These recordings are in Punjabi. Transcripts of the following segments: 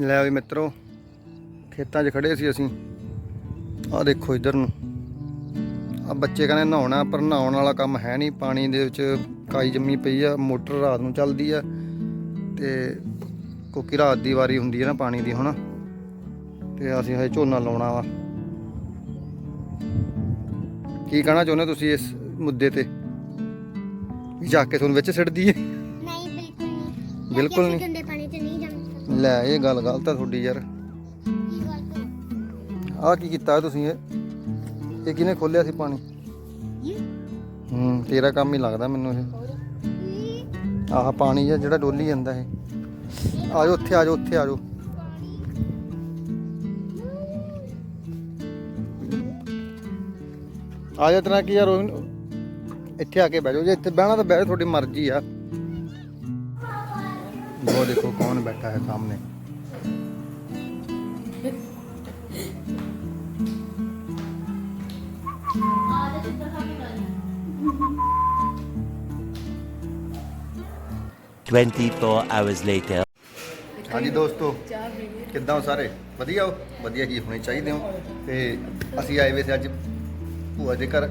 ਲੈ ਵੀ ਮਿੱਤਰੋ ਖੇਤਾਂ 'ਚ ਖੜੇ ਸੀ ਅਸੀਂ। ਆਹ ਦੇਖੋ ਇੱਧਰ ਨੂੰ। ਆ ਬੱਚੇ ਕਹਿੰਦੇ ਨਹਾਉਣਾ ਪਰ ਨਹਾਉਣ ਵਾਲਾ ਕੰਮ ਹੈ ਨਹੀਂ। ਪਾਣੀ ਦੇ ਵਿੱਚ ਕਾਈ ਜੰਮੀ ਪਈ ਆ ਮੋਟਰ ਰਾਤ ਨੂੰ ਚੱਲਦੀ ਆ। ਤੇ ਕਿਉਂਕਿ ਰਾਤ ਦੀ ਵਾਰੀ ਹੁੰਦੀ ਹੈ ਨਾ ਪਾਣੀ ਦੀ ਹੁਣ ਤੇ ਅਸੀਂ ਹਜੇ ਝੋਨਾ ਲਾਉਣਾ ਵਾ। ਕੀ ਕਹਿਣਾ ਚਾਹੁੰਦੇ ਤੁਸੀਂ ਇਸ ਮੁੱਦੇ ਤੇ? ਵੀ ਜਾ ਕੇ ਤੁਹਾਨੂੰ ਵਿੱਚ ਸਿੱਟ ਦਈਏ? ਨਹੀਂ ਬਿਲਕੁਲ ਨਹੀਂ। ਬਿਲਕੁਲ ਨਹੀਂ। ਲੈ, ਇਹ ਗੱਲ ਗਲਤ ਆ ਤੁਹਾਡੀ ਯਾਰ। ਕੀ ਆਹ ਕੀ ਕੀਤਾ ਤੁਸੀਂ ਇਹ? ਇਹ ਕਿਹਨੇ ਖੋਲਿਆ ਸੀ ਪਾਣੀ? ਹੂੰ, ਤੇਰਾ ਕੰਮ ਹੀ ਲੱਗਦਾ ਮੈਨੂੰ ਇਹ। ਆਹ ਪਾਣੀ ਆ ਜਿਹੜਾ ਡੋਲੀ ਜਾਂਦਾ ਇਹ। ਆਜੋ ਉੱਥੇ ਆਜੋ ਉੱਥੇ ਆਜੋ। ਆਜੋ ਤਰਾ ਕੀ ਯਾਰ ਇੱਥੇ ਆ ਕੇ ਬਹਿ ਜਾਓ। ਜੇ ਇੱਥੇ ਬਹਿਣਾ ਤਾਂ ਬਹਿ ਜਾਓ, ਤੁਹਾਡੀ ਮਰਜ਼ੀ ਆ। ਉਹ ਦੇਖੋ ਕੌਣ ਬੈਠਾ ਹੈ ਸਾਹਮਣੇ Twenty-four hours later. ਹਾਂਜੀ ਦੋਸਤੋ ਕਿੱਦਾਂ ਹੋ ਸਾਰੇ? ਵਧੀਆ ਹੋ? ਵਧੀਆ ਹੀ ਹੋਣੇ ਚਾਹੀਦੇ ਹੋ। ਤੇ ਅਸੀਂ ਆਏ ਵੇ ਸੀ ਅੱਜ ਭੂਆ ਦੇ ਘਰ।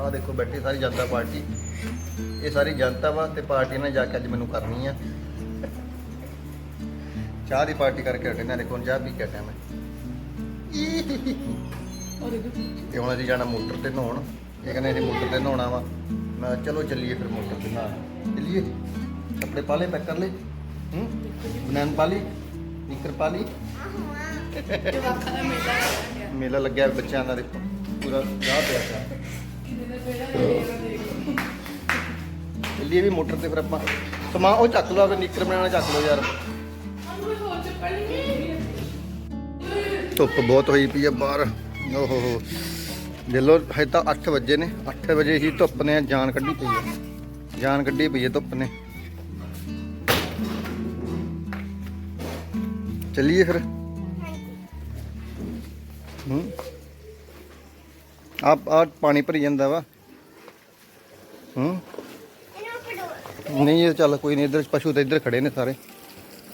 ਆਹ ਦੇਖੋ ਬੈਠੀ ਸਾਰੀ ਜਨਤਾ ਪਾਰਟੀ। ਇਹ ਸਾਰੀ ਜਨਤਾ ਵਾ ਤੇ ਪਾਰਟੀ ਨਾਲ ਜਾ ਕੇ ਅੱਜ ਮੈਨੂੰ ਕਰਨੀ ਆ। ਚਾਹ ਦੀ ਪਾਰਟੀ ਕਰਕੇ ਹਟੇ ਨਾ ਦੇਖੋ ਹੁਣ ਚਾਹ ਪੀ ਕੇ ਹਟਿਆ ਮੈਂ। ਤੇ ਹੁਣ ਅਸੀਂ ਜਾਣਾ ਮੋਟਰ ਤੇ ਨਹਾਉਣ। ਇਹ ਕਹਿੰਦੇ ਅਸੀਂ ਮੋਟਰ ਤੇ ਨਹਾਉਣਾ ਵਾ। ਮੈਂ ਕਿਹਾ ਚਲੋ ਚੱਲੀਏ ਫਿਰ ਮੋਟਰ ਤੇ ਨਹਾਉਣ। ਚੱਲੀਏ। ਕੱਪੜੇ ਪਾ ਲਏ, ਪੈਕ ਕਰ ਲਏ। ਹੂੰ? ਬਨਾਨ ਪਾ ਲਈ, ਨਿੱਕਰ ਪਾ ਲਈ। ਮੇਲਾ ਲੱਗਿਆ ਹੋਇਆ ਬੱਚਿਆਂ ਦਾ, ਦੇਖੋ। ਪੂਰਾ ਗਾਹ ਪਿਆ ਪਿਆ ਚੱਲੀਏ ਵੀ ਮੋਟਰ ਤੇ ਫਿਰ ਆਪਾਂ। ਸਮਾਂ ਉਹ ਚੱਕ ਲਓ ਅਗਰ ਨਿੱਕਰ ਬਣਾਉਣਾ ਚੱਕ ਲਓ ਯਾਰ। ਧੁੱਪ ਬਹੁਤ ਹੋਈ ਪਈ ਆ ਬਾਹਰ। ਓਹੋ ਹੋ। ਦੇ ਲੋ ਹਜੇ ਤਾਂ 8 ਵਜੇ ਨੇ। 8 ਵਜੇ ਹੀ ਧੁੱਪ ਨੇ ਜਾਨ ਕੱਢੀ ਪਈ ਆ। ਜਾਨ ਕੱਢੀ ਪਈ ਆ ਧੁੱਪ ਨੇ। ਚੱਲੀਏ ਫਿਰ। ਹੂੰ। ਆਪ ਆ ਪਾਣੀ ਭਰੀ ਜਾਂਦਾ ਵਾ। ਹੂੰ। ਨਹੀਂ ਇਹ ਚੱਲ ਕੋਈ ਨਹੀਂ ਇੱਧਰ ਪਸ਼ੂ ਤਾਂ ਇੱਧਰ ਖੜੇ ਨੇ ਸਾਰੇ।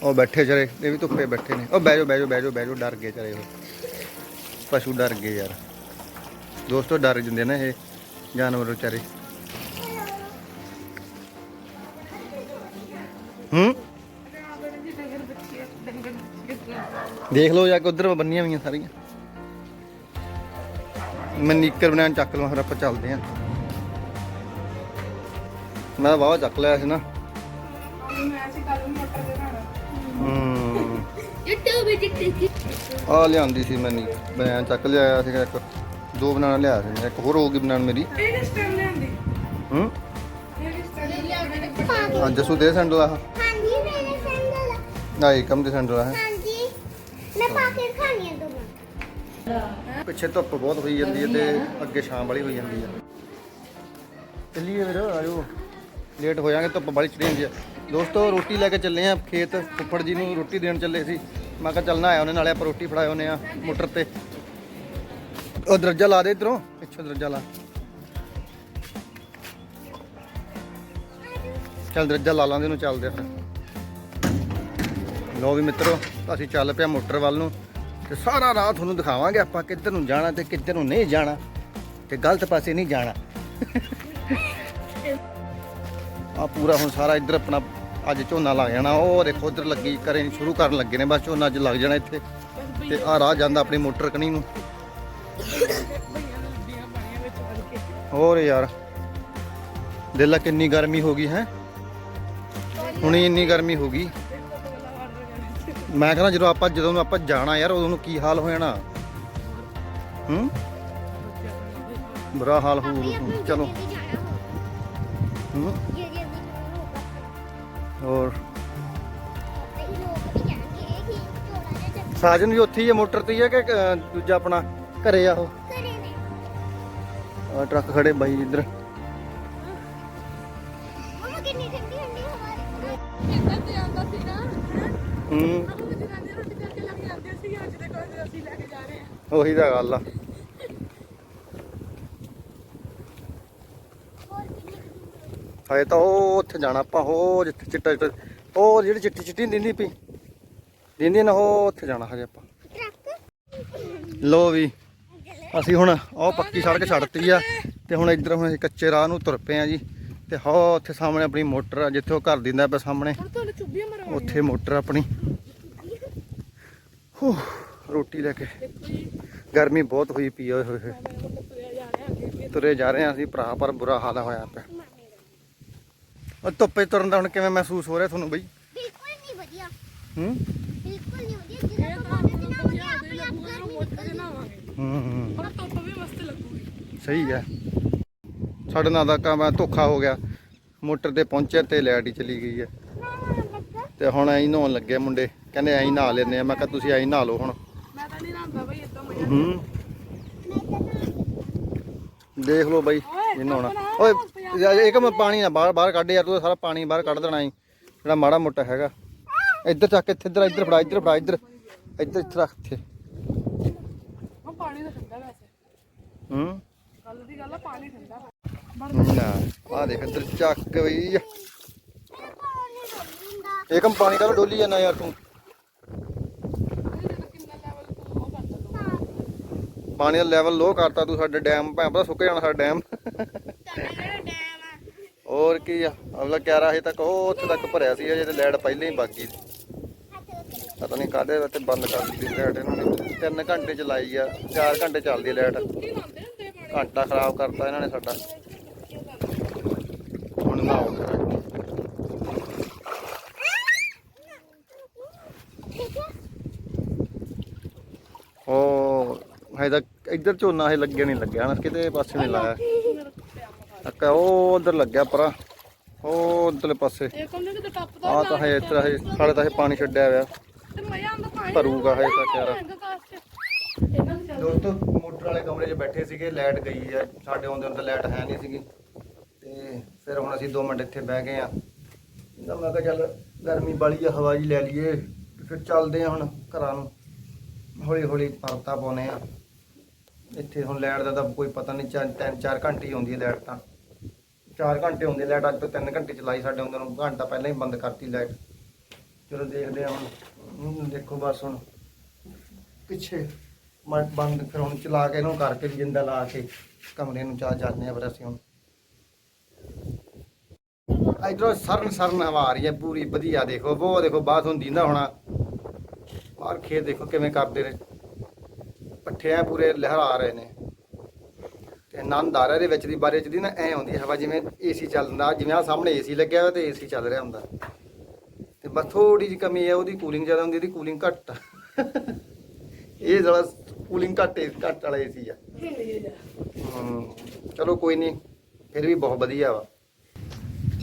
ਉਹ ਬੈਠੇ ਚਰੇ ਇਹ ਵੀ ਧੁੱਪੇ ਬੈਠੇ ਨੇ। ਉਹ ਬਹਿ ਜਾਓ ਬਹਿ ਜਾਓ ਬਹਿ ਜਾਓ ਬਹਿ ਜਾਓ, ਡਰ ਗਏ ਚਰੇ ਉਹ। ਪਸ਼ੂ ਡਰ ਗਏ ਯਾਰ। ਦੋਸਤੋ, ਡਰ ਜਾਂਦੇ ਨੇ ਇਹ ਜਾਨਵਰ ਵਿਚਾਰੇ। ਹੂੰ? ਦੇਖ ਲਓ ਜਾ ਕੇ ਉਧਰ ਬੰਨੀਆਂ ਹੋਈਆਂ ਸਾਰੀਆਂ। ਮੈਂ ਨੀਕਰ ਬਣਾਉਣ ਚੱਕ ਲਵਾਂ, ਫਿਰ ਆਪਾਂ ਚੱਲਦੇ ਆਂ। ਮੈਂ ਵਾਹ ਚੱਕ ਲਿਆ ਸੀ ਨਾ। ਆ ਲਿਆਂਦੀ ਸੀ ਮੈਂ ਨੀ ਮੈਂ ਚੱਕ ਲਿਆਇਆ ਸੀਗਾ ਇੱਕ। ਦੋ ਬਣਾਣਾ ਲਿਆ ਸੀ ਇੱਕ ਹੋਰ ਹੋਊਗੀ ਬਣਾਣ ਮੇਰੀ। ਇਹ ਕਿਸ ਟਾਈਮ ਲਿਆਂਦੀ? ਹੂੰ? ਜਸੂ ਦੇ ਸੈਂਡਲ ਆ। ਹਾਂਜੀ ਮੇਰੇ ਸੈਂਡਲ ਨਾ ਕਮ ਦੇ ਸੈਂਡਲ ਆ ਹਾਂਜੀ। ਮੈਂ ਪਾ ਕੇ ਖਾਣੀ ਆ ਦੋਵਾਂ ਪਿੱਛੇ ਧੁੱਪ ਬਹੁਤ ਹੋਈ ਜਾਂਦੀ ਹੈ ਤੇ ਅੱਗੇ ਸ਼ਾਮ ਵਾਲੀ ਹੋਈ ਜਾਂਦੀ ਹੈ। ਚੱਲੀਏ ਵੀਰ ਆਜੋ ਲੇਟ ਹੋ ਜਾਾਂਗੇ ਧੁੱਪ ਬੜੀ ਚੜੀ ਜਾਂਦੀ ਹੈ। ਦੋਸਤੋ, ਰੋਟੀ ਲੈ ਕੇ ਚੱਲੇ ਆ ਖੇਤ। ਫੁੱਫੜ ਜੀ ਨੂੰ ਰੋਟੀ ਦੇਣ ਚੱਲੇ ਸੀ। ਮੈਂ ਕਿਹਾ ਚੱਲਣਾ ਆਇਆ ਉਹਨੇ, ਨਾਲੇ ਆਪਾਂ ਰੋਟੀ ਫੜਾਏ ਉਹਨੇ ਆ ਮੋਟਰ ਤੇ। ਉਹ ਦਰਜਾ ਲਾ ਦੇ ਇਧਰੋਂ। ਪਿੱਛੋਂ ਦਰਜਾ ਲਾ। ਚੱਲ ਦਰਜਾ ਲਾ ਲਾਂਦੇ ਉਹਨੂੰ, ਚੱਲਦੇ ਆ। ਫਿਰ ਲੋ ਵੀ ਮਿੱਤਰੋ, ਅਸੀਂ ਚੱਲ ਪਿਆ ਮੋਟਰ ਵੱਲ ਨੂੰ ਤੇ ਸਾਰਾ ਰਾਹ ਤੁਹਾਨੂੰ ਦਿਖਾਵਾਂਗੇ ਆਪਾਂ ਕਿੱਧਰ ਨੂੰ ਜਾਣਾ ਤੇ ਕਿੱਧਰ ਨੂੰ ਨਹੀਂ ਜਾਣਾ ਤੇ ਗਲਤ ਪਾਸੇ ਨਹੀਂ ਜਾਣਾ। ਆ ਪੂਰਾ ਹੁਣ ਸਾਰਾ ਇੱਧਰ ਆਪਣਾ ਅੱਜ ਝੋਨਾ ਲੱਗ ਜਾਣਾ, ਉਹ ਦੇਖੋ ਉਧਰ ਲੱਗੀ ਕਰੇ ਸ਼ੁਰੂ ਕਰਨ ਲੱਗੇ ਨੇ, ਬਸ ਝੋਨਾ ਅੱਜ ਲੱਗ ਜਾਣਾ ਇੱਥੇ। ਤੇ ਆ ਰਾਹ ਜਾਂਦਾ ਆਪਣੀ ਮੋਟਰ ਕਣੀ ਨੂੰ। ਹੋਰ ਯਾਰ ਦਿਲ ਕਿੰਨੀ ਗਰਮੀ ਹੋ ਗਈ ਹੈ। ਹੁਣੀ ਇੰਨੀ ਗਰਮੀ ਹੋ ਗਈ। ਮੈਂ ਕਹਿੰਦਾ ਜਦੋਂ ਆਪਾਂ ਜਦੋਂ ਆਪਾਂ ਜਾਣਾ ਯਾਰ, ਉਦੋਂ ਨੂੰ ਕੀ ਹਾਲ ਹੋ ਜਾਣਾ? ਹੂੰ? ਬੁਰਾ ਹਾਲ ਹੋ ਚਲੋ। ਹੂੰ? ਹੋਰ? ਸਾਜਨ ਵੀ ਉੱਥੇ ਹੀ ਹੈ ਮੋਟਰ ਤੇ ਹੀ ਹੈ ਕਿ ਅਹ, ਦੂਜਾ ਆਪਣਾ ਘਰੇ ਆ ਉਹ? ਆਹ ਟਰੱਕ ਖੜੇ ਬਾਈ ਇੱਧਰ। ਮਮਾ ਕਿੰਨੀ ਠੰਡੀ ਠੰਡੀ ਹਵਾ ਹੈ। ਕਿੰਨਾ ਤੇ ਆਉਂਦਾ ਸੀ ਨਾ ਹੂੰ ਆਪਾਂ ਵਿੱਚ ਜਾਂਦੇ ਰੋਟੀ ਕਰਕੇ ਲੈ ਕੇ ਆਉਂਦੇ ਸੀ ਅੱਜ ਦੇਖੋ ਅਸੀਂ ਲੈ ਕੇ ਜਾ ਰਹੇ ਹਾਂ। ਉਹੀ ਤਾਂ ਗੱਲ ਆ। ਹਜੇ ਤਾਂ ਉਹ ਉੱਥੇ ਜਾਣਾ ਆਪਾਂ ਉਹ ਜਿੱਥੇ ਚਿੱਟਾ ਚਿੱਟਾ ਉਹ ਜਿਹੜੀ ਚਿੱਟੀ ਚਿੱਟੀ ਨੀ ਦਿੰਦੀ ਪਈ। ਦਿੰਦੀ ਨਾ ਉਹ ਉੱਥੇ ਜਾਣਾ ਹਜੇ ਆਪਾਂ। ਲੋ ਵੀ ਅਸੀਂ ਹੁਣ ਉਹ ਪੱਕੀ ਸੜਕ ਛੱਡਤੀ ਆ ਤੇ ਹੁਣ ਇੱਧਰ ਹੁਣ ਅਸੀਂ ਕੱਚੇ ਰਾਹ ਨੂੰ ਤੁਰ ਪਏ ਆ ਜੀ। ਤੇ ਹੋ ਉੱਥੇ ਸਾਹਮਣੇ ਆਪਣੀ ਮੋਟਰ ਆ ਜਿੱਥੇ ਉਹ ਘਰ ਦਿੰਦਾ ਪਿਆ ਸਾਹਮਣੇ। ਉੱਥੇ ਮੋਟਰ ਆਪਣੀ। ਹੂ, ਰੋਟੀ ਲੈ ਕੇ। ਗਰਮੀ ਬਹੁਤ ਹੋਈ ਪਈ ਓਏ ਹੋਏ ਹੋਏ। ਤੁਰੇ ਜਾ ਰਹੇ ਆ ਅਸੀਂ ਭਰਾ ਪਰ ਬੁਰਾ ਹਾਲ ਹੋਇਆ ਪਿਆ। ਉਹ ਧੁੱਪੇ ਤੁਰਨ ਦਾ ਹੁਣ ਕਿਵੇਂ ਮਹਿਸੂਸ ਹੋ ਰਿਹਾ ਤੁਹਾਨੂੰ ਬਈ? ਬਿਲਕੁਲ ਨਹੀਂ ਵਧੀਆ। ਹੂੰ? ਬਿਲਕੁਲ ਨਹੀਂ ਵਧੀਆ। ਜਿਹੜਾ ਪਾਣੀ ਦੇ ਨਾਲ ਵਧੀਆ ਆਪਣੇ ਆਪ ਗਰਮੀ ਮੋਟਰ ਦੇ ਨਾਵਾਂਗੇ ਹੂੰ ਹੂੰ। ਹੁਣ ਧੁੱਪ ਵੀ ਮਸਤ ਲੱਗੂਗੀ। ਸਹੀ ਹੈ। ਸਾਡੇ ਨਾਲ ਦਾ ਕੰਮ ਹੈ ਧੋਖਾ ਹੋ ਗਿਆ। ਮੋਟਰ ਤੇ ਪਹੁੰਚਿਆ ਤੇ ਲਾਈਟ ਹੀ ਚਲੀ ਗਈ ਹੈ। ਤੇ ਹੁਣ ਐਂ ਨਹਾਉਣ ਲੱਗੇ ਮੁੰਡੇ। ਕਹਿੰਦੇ ਐਂ ਨਹਾ ਲੈਨੇ ਆ। ਮੈਂ ਕਿਹਾ ਤੁਸੀਂ ਐਂ ਨਹਾ ਲਓ ਹੁਣ। ਮੈਂ ਤਾਂ ਨਹੀਂ ਨਹਾਉਂਦਾ ਬਈ ਇਦਾਂ ਮਜ਼ਾ ਹੂੰ। ਮੈਂ ਤਾਂ ਦੇਖ ਲਓ ਬਾਈ ਇਹ ਨਹਾਉਣਾ। ਓਏ ਯਾਰ ਇਹ ਕੰਮ ਪਾਣੀ ਨਾ ਬਾਹਰ ਬਾਹਰ ਕੱਢ ਯਾਰ ਤੂੰ ਸਾਰਾ ਪਾਣੀ ਬਾਹਰ ਕੱਢ ਦੇਣਾ ਈ ਜਿਹੜਾ ਮਾੜਾ ਮੋਟਾ ਹੈਗਾ। ਇੱਧਰ ਚੱਕ ਇੱਥੇ ਇੱਧਰ ਇੱਧਰ ਫੜਾ ਇੱਧਰ ਫੜਾ ਇੱਧਰ। ਇੱਧਰ ਇੱਥੇ ਰੱਖ ਇੱਥੇ। ਹੁਣ ਪਾਣੀ ਤਾਂ ਠੰਡਾ ਵੈਸੇ। ਹੂੰ? ਗੱਲ ਦੀ ਗੱਲ ਆ ਪਾਣੀ ਠੰਡਾ। ਆ ਦੇਖ ਇੱਧਰ ਚੱਕ ਬਈ। ਪਾਣੀ ਡੋਲਦਾ ਇਹ ਕੰਮ ਪਾਣੀ ਕਾ ਡੋਲੀ ਜਾਂਦਾ ਯਾਰ ਤੂੰ। ਉਹ ਪਾਣੀ ਦਾ ਲੈਵਲ ਲੋ ਕਰਤਾ ਤੂੰ ਸਾਡੇ ਡੈਮ ਭੈਂ ਪਤਾ ਸੁੱਕ ਜਾਣਾ ਸਾਡਾ ਡੈਮ ਤੁਹਾਡਾ ਜਿਹੜਾ ਡੈਮ ਆ ਹੋਰ ਕੀ ਆ। ਅਗਲਾ 11 ਵਜੇ ਤੱਕ ਉਹ ਉੱਥੇ ਤੱਕ ਭਰਿਆ ਸੀ ਅਜੇ ਤੇ ਲਾਈਟ ਪਹਿਲਾਂ ਹੀ ਬਾਕੀ ਪਤਾ ਨਹੀਂ ਕਾਹਦੇ ਤੇ ਬੰਦ ਕਰ ਦਿੱਤੀ ਲੈਟ ਇਹਨਾਂ ਨੇ। 3 ਘੰਟੇ ਚਲਾਈ ਆ 4 ਘੰਟੇ ਚੱਲਦੀ ਲਾਈਟ ਘੰਟਾ ਖਰਾਬ ਕਰਤਾ ਇਹਨਾਂ ਨੇ ਸਾਡਾ। ਹੁਣ ਨਾ ਠੀਕ ਹੈ ਉਹ ਹਜੇ ਤੱਕ ਇੱਧਰ ਝੋਨਾ ਹੈ ਲੱਗਿਆ ਨਹੀਂ ਲੱਗਿਆ ਨਾ ਕਿਤੇ ਪਾਸੇ ਨਹੀਂ ਲਾਇਆ। ਇੱਕ ਉਹ ਉਧਰ ਲੱਗਿਆ ਪਰਾਂ। ਉਹ ਉਧਰਲੇ ਪਾਸੇ। ਇਹ ਕੋਲ ਕਿਤੇ ਟੱਪਦਾ ਆ ਤਾਂ ਹੈ ਇਤਰਾ ਹੈ ਸਾਡੇ ਤਾਂ ਇਹ ਪਾਣੀ ਛੱਡਿਆ ਹੋਇਆ। ਤੇ ਮਜ਼ਾ ਆਉਂਦਾ ਪਾਣੀ ਭਰੂਗਾ ਹੈ ਤਾਂ ਕਿਆਰਾ ਦੋਸਤੋ ਮੋਟਰ ਵਾਲੇ ਕਮਰੇ 'ਚ ਬੈਠੇ ਸੀਗੇ ਲਾਈਟ ਗਈ ਆ। ਸਾਡੇ ਆਉਂਦੇ ਹੁੰਦੇ ਲਾਈਟ ਹੈ ਨਹੀਂ ਸੀਗੀ। ਤੇ ਫਿਰ ਹੁਣ ਅਸੀਂ 2 ਮਿੰਟ ਇੱਥੇ ਬਹਿ ਗਏ ਆ। ਤਾਂ ਮੈਂ ਕਿਹਾ ਚੱਲ ਗਰਮੀ ਬਾਲੀ ਆ ਹਵਾ ਜੀ ਲੈ ਲਈਏ। ਤੇ ਫਿਰ ਚੱਲਦੇ ਆ ਹੁਣ ਘਰਾਂ ਨੂੰ। ਹੌਲੀ ਹੌਲੀ ਪਰਤਾ ਪਾਉਨੇ ਆ। ਇੱਥੇ ਹੁਣ ਲਾਈਟ ਦਾ ਤਾਂ ਕੋਈ ਪਤਾ ਨਹੀਂ ਚਾਰ ਤਿੰਨ ਚਾਰ ਘੰਟੇ ਹੀ ਆਉਂਦੀ ਹੈ ਲਾਈਟ ਤਾਂ। 4 ਘੰਟੇ ਹੁੰਦੀ ਲਾਈਟ, ਅੱਜ ਤੋਂ 3 ਘੰਟੇ ਚਲਾਈ ਸਾਡੇ ਹੁੰਦੇ ਨੂੰ, ਘੰਟਾ ਪਹਿਲਾਂ ਹੀ ਬੰਦ ਕਰਤੀ ਲਾਈਟ। ਚਲੋ ਦੇਖਦੇ ਹਾਂ ਹੁਣ। ਦੇਖੋ ਬਸ ਹੁਣ। ਪਿੱਛੇ ਮੈਂ ਬੰਦ, ਫਿਰ ਹੁਣ ਚਲਾ ਕੇ ਇਹਨੂੰ ਕਰਕੇ ਜਿੰਦਾ ਲਾ ਕੇ ਕਮਰੇ ਨੂੰ ਚਾ ਜਾਂਦੇ ਆ ਫਿਰ ਅਸੀਂ ਹੁਣ। ਇਧਰੋਂ ਸਰਨ ਸਰਨ ਹਵਾ ਆ ਰਹੀ ਹੈ, ਪੂਰੀ ਵਧੀਆ ਦੇਖੋ ਉਹ ਦੇਖੋ ਬਾਤ ਹੁੰਦੀ ਨਾ ਹੋਣਾ। ਬਾਹਰ ਖੇਤ ਦੇਖੋ ਕਿਵੇਂ ਕਰਦੇ ਨੇ। ਪੱਠੇ ਆ ਪੂਰੇ ਲਹਿਰਾ ਰਹੇ ਨੇ। ਆਨੰਦ ਆ ਰਿਹਾ ਇਹਦੇ ਵਿੱਚ ਦੀ ਬਾਰੇ ਚ ਦੀ ਨਾ ਐ ਆਉਂਦੀ ਹੈ, ਹਵਾ ਜਿਵੇਂ ਏਸੀ ਚੱਲਦਾ ਜਿਵੇਂ ਆ ਸਾਹਮਣੇ ਏਸੀ ਲੱਗਿਆ ਹੋਇਆ ਤੇ ਏਸੀ ਚੱਲ ਰਿਹਾ ਹੁੰਦਾ। ਤੇ ਬਸ ਥੋੜੀ ਜਿਹੀ ਕਮੀ ਹੈ, ਉਹਦੀ ਕੂਲਿੰਗ ਜ਼ਿਆਦਾ ਹੁੰਦੀ ਇਹਦੀ ਕੂਲਿੰਗ ਘੱਟ। ਆ ਇਹ ਜਿਹੜਾ ਕੂਲਿੰਗ ਘੱਟ ਏ- ਘੱਟ ਵਾਲਾ ਏਸੀ ਆ। ਚਲੋ ਕੋਈ ਨਹੀਂ ਫਿਰ ਵੀ ਬਹੁਤ ਵਧੀਆ ਵਾ।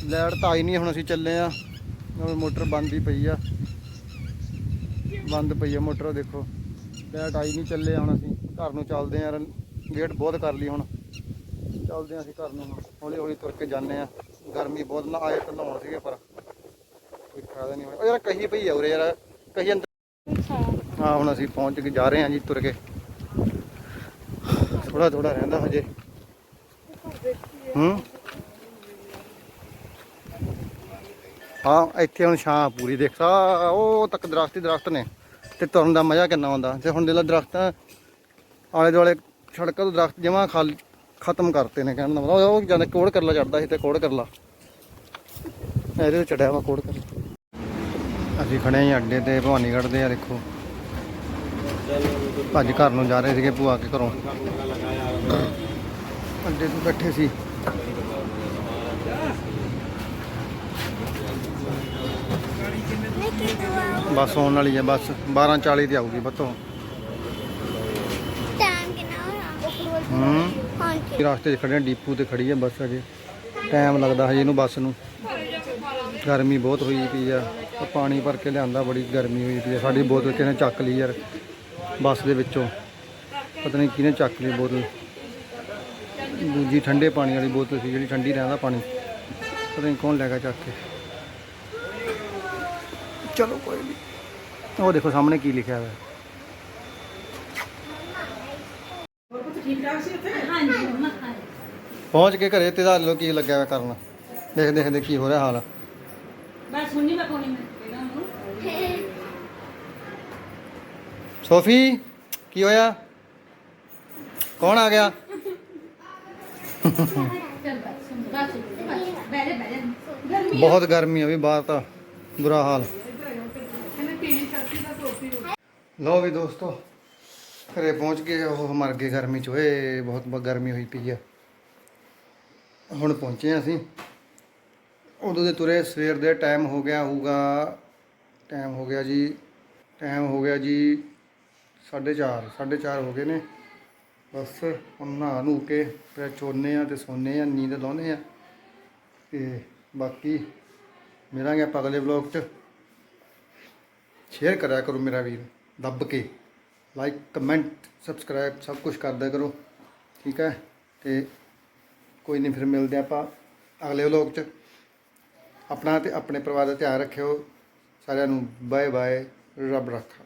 ਲਾਈਟ ਤਾਂ ਆਈ ਨਹੀਂ ਹੁਣ ਅਸੀਂ ਚੱਲੇ ਆ ਮੋਟਰ ਬੰਦ ਹੀ ਪਈ ਆ। ਬੰਦ ਪਈ ਆ ਮੋਟਰ, ਦੇਖੋ। ਲਾਈਟ ਆਈ ਨਹੀਂ ਚੱਲੇ ਹੁਣ ਅਸੀਂ। ਘਰ ਨੂੰ ਚੱਲਦੇ ਆ ਵੇਟ ਬਹੁਤ ਕਰ ਲਈ ਹੁਣ। ਚੱਲਦੇ ਆ ਅਸੀਂ ਘਰ ਨੂੰ ਹੌਲੀ ਹੌਲੀ ਤੁਰ ਕੇ ਜਾਂਦੇ ਆ ਗਰਮੀ ਬਹੁਤ ਨਾ ਆਏ ਤਾਂ ਨਹਾਉਣ ਸੀਗੇ ਪਰ ਕੋਈ ਫਾਇਦਾ ਨਹੀਂ ਹੋਇਆ। ਉਹ ਯਾਰ ਕਹੀ ਪਈ ਆ ਉਰੇ ਯਾਰ ਕਹੀ ਅੰਦਰ। ਹਾਂ ਹੁਣ ਅਸੀਂ ਪਹੁੰਚ ਕੇ ਜਾ ਰਹੇ ਹਾਂ ਜੀ ਤੁਰ ਕੇ। ਥੋੜਾ ਥੋੜਾ ਰਹਿੰਦਾ ਹਜੇ। ਹੂੰ? ਹਾਂ ਇੱਥੇ ਹੁਣ ਛਾਂ ਪੂਰੀ ਦੇਖ ਸਾ ਉਹ ਤੱਕ ਦਰਖਤ ਹੀ ਦਰਖਤ ਨੇ। ਤੇ ਤੁਰਨ ਦਾ ਮਜ਼ਾ ਕਿੰਨਾ ਆਉਂਦਾ। ਤੇ ਹੁਣ ਦੇ ਲਾ ਦਰਖਤ ਆਲੇ ਦੁਆਲੇ ਸੜਕਾਂ ਤੋਂ ਦਰਖਤ ਜਮਾ ਖਾਲੀ ਖਤਮ ਕਰਤੇ ਨੇ ਕਹਿਣ ਦਾ ਮਤਲਬ ਉਹ ਜਾਂਦੇ ਕੋੜ ਕਰ ਲਾ ਚੜਦਾ ਸੀ ਤੇ ਕੋੜ ਕਰ ਲਾ ਇਹਦੇ ਤੇ ਚੜਿਆ ਵਾ ਕੋੜ ਕਰ ਅਸੀਂ ਖੜੇ ਹਾਂ ਅੱਡੇ ਤੇ ਭਵਾਨੀਗੜ੍ਹ ਦੇ ਆ ਦੇਖੋ। ਭੱਜ ਘਰ ਨੂੰ ਜਾ ਰਹੇ ਸੀਗੇ ਭੂਆ ਕੇ ਘਰੋਂ। ਅੱਡੇ ਤੋਂ ਬੈਠੇ ਸੀ। ਬੱਸ ਆਉਣ ਵਾਲੀ ਹੈ ਬੱਸ 12:40 ਤੇ ਆਊਗੀ ਬੱਤੋਂ। ਟਾਈਮ ਕਿੰਨਾ ਹੋਇਆ? ਹੂੰ। ਹਾਂਜੀ। ਰਸਤੇ 'ਚ ਖੜੇ ਹਾਂ, ਡੀਪੂ ਤੇ ਖੜੀ ਹੈ ਬੱਸ ਅਜੇ ਟਾਈਮ ਲੱਗਦਾ ਹਜੇ ਇਹਨੂੰ ਬੱਸ ਨੂੰ। ਗਰਮੀ ਬਹੁਤ ਹੋਈ ਪਈ ਆ। ਪਾਣੀ ਭਰ ਕੇ ਲਿਆਂਦਾ ਬੜੀ ਗਰਮੀ ਹੋਈ ਪਈ ਆ। ਸਾਡੀ ਬੋਤਲ ਕਿਹਨੇ ਚੱਕ ਲਈ ਯਾਰ ਬੱਸ ਦੇ ਵਿੱਚੋਂ। ਪਤਾ ਨਹੀਂ ਕਿਹਨੇ ਚੱਕ ਲਈ ਬੋਤਲ। ਦੂਜੀ ਠੰਡੇ ਪਾਣੀ ਵਾਲੀ ਬੋਤਲ ਸੀ ਜਿਹੜੀ ਠੰਡੀ ਰਹਿੰਦਾ ਪਾਣੀ। ਪਤਾ ਨਹੀਂ ਕੌਣ ਲੈ ਗਿਆ ਚੱਕ ਕੇ। ਚਲੋ ਕੋਈ ਨਹੀਂ ਉਹ ਦੇਖੋ ਸਾਹਮਣੇ ਕੀ ਲਿਖਿਆ ਹੋਇਆ। ਪਹੁੰਚ ਕੇ ਘਰੇ ਤੇ ਲੋ ਕੀ ਲੱਗਿਆ ਹੋਇਆ ਕਰਨ। ਦੇਖ ਦੇਖਦੇ ਕੀ ਹੋ ਰਿਹਾ ਹਾਲ। ਬਸ ਹੁਣ ਨਹੀਂ ਮੈਂ ਕੋਣੀ ਮੈਂ ਇਹਨਾਂ ਨੂੰ। ਸੋਫੀ ਕੀ ਹੋਇਆ? ਕੌਣ ਆ ਗਿਆ? ਬਹੁਤ ਗਰਮੀ ਆ ਵੀ ਬਾਹਰ ਤਾਂ ਬੁਰਾ ਹਾਲ। ਲਓ ਵੀ ਦੋਸਤੋ ਘਰੇ ਪਹੁੰਚ ਗਏ ਉਹ ਮਰ ਗਏ, ਗਰਮੀ ਚ ਓਏ ਬਹੁਤ ਗਰਮੀ ਹੋਈ ਪਈ ਆ। ਹੁਣ ਪਹੁੰਚੇ ਹਾਂ ਅਸੀਂ। ਉਦੋਂ ਦੇ ਤੁਰੇ, ਸਵੇਰ ਦੇ ਟਾਈਮ ਹੋ ਗਿਆ ਹੋਊਗਾ ਟਾਈਮ ਹੋ ਗਿਆ ਜੀ ਟਾਈਮ ਹੋ ਗਿਆ ਜੀ 4:30 4:30 ਹੋ ਗਏ ਨੇ। ਬਸ ਹੁਣ ਨਹਾ ਨੂੰ ਕੇ ਫਿਰ ਚੋਨੇ ਆ ਤੇ ਸੋਨੇ ਆ, ਨੀਂਦ ਲਾਉਂਦੇ ਆ। ਤੇ ਬਾਕੀ ਮਿਲਾਂਗੇ ਆਪਾਂ ਅਗਲੇ ਵਲੌਗ 'ਚ। ਸ਼ੇਅਰ ਕਰਿਆ ਕਰੋ ਮੇਰਾ ਵੀਰ, ਦੱਬ ਕੇ। ਲਾਈਕ ਕਮੈਂਟ ਸਬਸਕ੍ਰਾਈਬ ਸਭ ਕੁਝ ਕਰਦਾ ਕਰੋ। ਠੀਕ ਹੈ? ਤੇ ਕੋਈ ਨਹੀਂ ਫਿਰ ਮਿਲਦੇ ਆਪਾਂ ਅਗਲੇ ਵਲੌਗ 'ਚ। ਆਪਣਾ ਤੇ ਆਪਣੇ ਪਰਿਵਾਰ ਦਾ ਧਿਆਨ ਰੱਖਿਓ। ਸਾਰਿਆਂ ਨੂੰ ਬਾਏ ਬਾਏ ਰੱਬ ਰੱਖਾ।